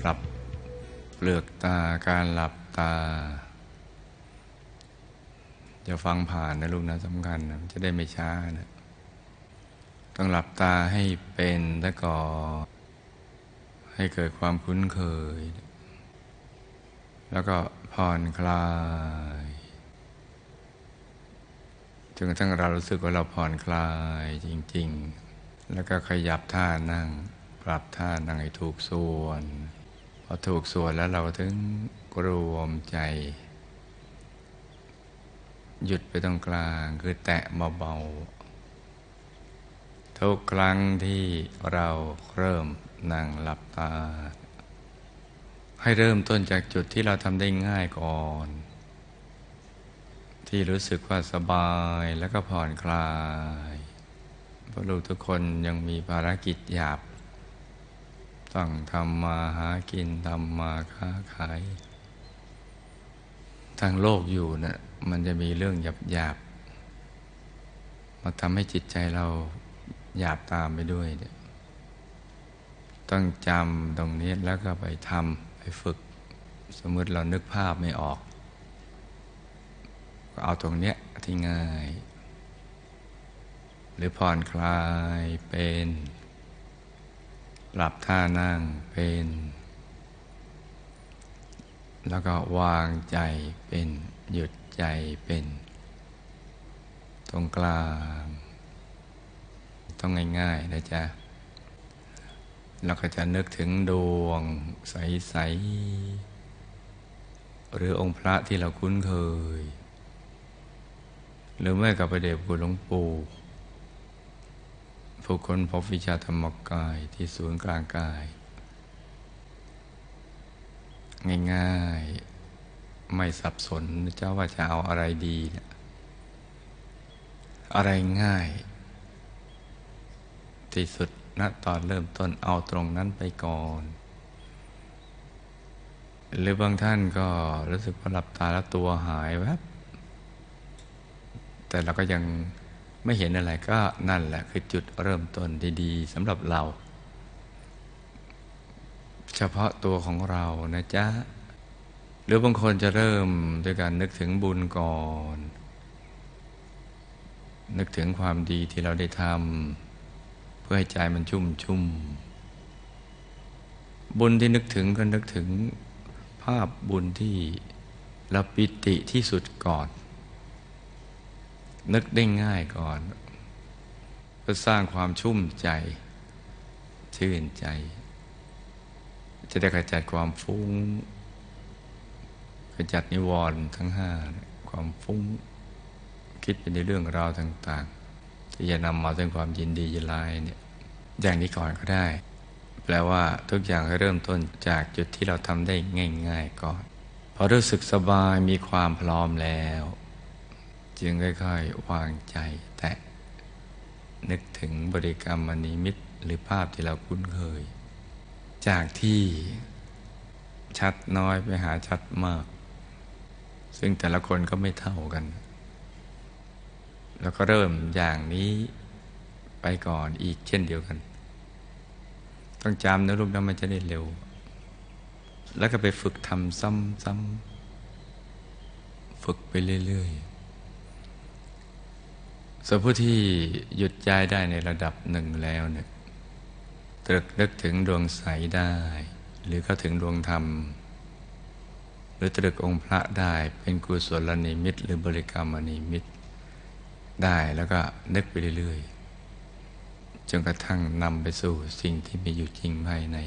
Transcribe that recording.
ปรับเปลือกตาการหลับตาจะฟังผ่านนะลูกนะสำคัญนะจะได้ไม่ช้านะต้องหลับตาให้เป็นแล้วก็ให้เกิดความคุ้นเคย แล้วก็ผ่อนคลายจนกระทั่งเรารู้สึกว่าเราผ่อนคลายจริง ๆ แล้วก็ขยับท่านั่ง ปรับท่านั่งให้ถูกส่วน อถูกส่วนแล้วเราถึงรวมใจ หยุดไปตรงกลางคือแตะเบาๆทุกครั้งที่เราเริ่มนั่งหลับตา ให้เริ่มต้นจากจุดที่เราทำได้ง่ายก่อน ที่รู้สึกว่าสบายแล้วก็ผ่อนคลายเพราะลูกทุกคนยังมีภารกิจหยาบ ต้องทำมาหากินทำมาค้าขาย ทางโลกอยู่นะ่ะมันจะมีเรื่องหยาบหยาบมาทำให้จิตใจเราหยาบตามไปด้วยเนี่ยต้องจำตรงนี้แล้วก็ไปทำไปฝึก สมมติเรานึกภาพไม่ออก ก็เอาตรงเนี้ยที่ง่าย หรือผ่อนคลายเป็น หลับท่านั่งเป็น แล้วก็วางใจเป็น หยุดใจเป็น ตรงกลาง ต้องง่ายๆนะจ๊ะเราก็จะนึกถึงดวงใส ๆ หรือองค์พระที่เราคุ้นเคย หรือแม่กับพระเดชคุณหลวงปู่ ผู้คนพบวิชาธรรมกายที่ศูนย์กลางกาย ง่ายๆ ไม่สับสนเจ้าว่าจะเอาอะไรดีนี่ยอะไรง่าย ที่สุดณตอนเริ่มต้นเอาตรงนั้นไปก่อน หรือบางท่านก็รู้สึกว่าหลับตาแล้วตัวหายแวบแต่เราก็ยัง ไม่เห็นอะไรก็นั่นแหละคือจุดเริ่มต้นดีๆสำหรับเรา เฉพาะตัวของเรานะจ๊ะ หรือบางคนจะเริ่มด้วยการนึกถึงบุญก่อน นึกถึงความดีที่เราได้ทำเพื่อให้ใจมันชุ่มชุ่มบุญที่นึกถึงก็นึกถึงภาพบุญที่เราปิติที่สุดก่อน นึกได้ง่ายก่อนเพื่อสร้างความชุ่มใจ ชื่นใจ จะได้ขจัดความฟุ้งขจัดนิวรณ์ทั้งห้าความฟุ้ง คิดไปในเรื่องราวต่าง ๆ ที่จะนำมาถึงความยินดียินไลเนี่ยอย่างนี้ก่อนก็ได้ แปลว่าทุกอย่างเริ่มต้นจากจุดที่เราทำได้ง่าย ๆ ก่อนพอรู้สึกสบายมีความพร้อมแล้ว จึงค่อยๆ วางใจแต่นึกถึงบริกรรมมณีมิตรหรือภาพที่เราคุ้นเคย จากที่ชัดน้อยไปหาชัดมาก ซึ่งแต่ละคนก็ไม่เท่ากัน แล้วก็เริ่มอย่างนี้ไปก่อนอีกเช่นเดียวกัน ต้องจำนะลูกนะมันจะได้เร็ว แล้วก็ไปฝึกทำซ้ำๆฝึกไปเรื่อย ๆ ส่วนผู้ที่หยุดใจได้ในระดับหนึ่งแล้วเนี่ยตรึกนึกถึงดวงใสได้ หรือเข้าถึงดวงธรรม หรือตรึกองค์พระได้เป็นกุศลนิมิต หรือบริกรรมนิมิต ได้แล้วก็นึกไปเรื่อยๆจนกระทั่งนำไปสู่สิ่งที่มีอยู่จริงภายใน